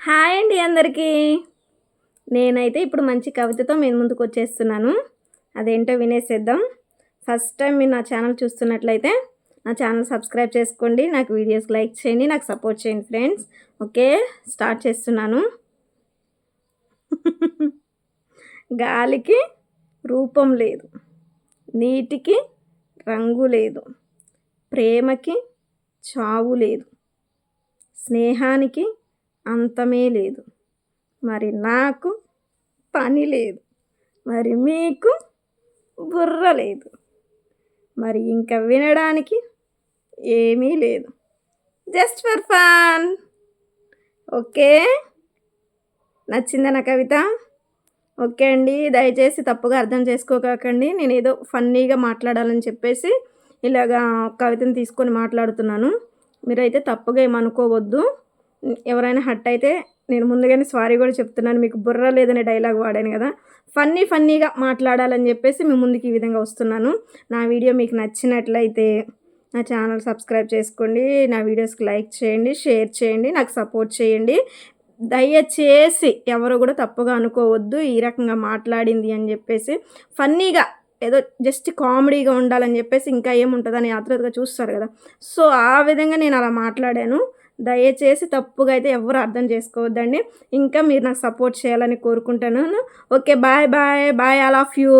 Hi అండి అందరికీ. నేనైతే ఇప్పుడు మంచి కవితతో నేను ముందుకు వచ్చేస్తున్నాను. అదేంటో వినేసేద్దాం. ఫస్ట్ టైం మీరు నా ఛానల్ చూస్తున్నట్లయితే నా ఛానల్ సబ్స్క్రైబ్ చేసుకోండి నాకు వీడియోస్ లైక్ చేయండి నాకు సపోర్ట్ చేయండి ఫ్రెండ్స్. ఓకే స్టార్ట్ చేస్తున్నాను. గాలికి రూపం లేదు నీటికి రంగు లేదు ప్రేమకి చావు లేదు స్నేహానికి అంతమే లేదు. మరి నాకు పని లేదు. మరి మీకు బుర్ర లేదు. మరి ఇంకా వినడానికి ఏమీ లేదు. Just for fun. ఓకే? నచ్చిందా నా కవిత? ఓకే అండి. దయచేసి తప్పుగా అర్థం చేసుకోకండి. నేను ఏదో ఫన్నీగా మాట్లాడాలని చెప్పేసి ఇలాగా కవితను తీసుకొని మాట్లాడుతున్నాను. మీరైతే తప్పుగా ఏమనుకోవద్దు ఎవరైనా హట్ అయితే నేను ముందుగానే సారీ కూడా చెప్తున్నాను. మీకు బుర్ర లేదనే డైలాగ్ వాడాను కదా. ఫన్నీ ఫన్నీగా మాట్లాడాలని చెప్పేసి మీ ముందుకు ఈ విధంగా వస్తున్నాను. నా వీడియో మీకు నచ్చినట్లయితే నా ఛానల్ సబ్స్క్రైబ్ చేసుకోండి. నా వీడియోస్కి లైక్ చేయండి షేర్ చేయండి నాకు సపోర్ట్ చేయండి. దయచేసి ఎవరు కూడా తప్పుగా అనుకోవద్దు. ఈ రకంగా మాట్లాడింది అని చెప్పేసి ఫన్నీగా ఏదో జస్ట్ కామెడీగా ఉండాలని చెప్పేసి ఇంకా ఏముంటుందని ఆతృతగా చూస్తారు కదా. సో ఆ విధంగా నేను అలా మాట్లాడాను. దయచేసి తప్పుగా అయితే ఎవరు అర్థం చేసుకోవద్దండి. ఇంకా మీరు నాకు సపోర్ట్ చేయాలని కోరుకుంటున్నాను. Okay bye bye bye all of you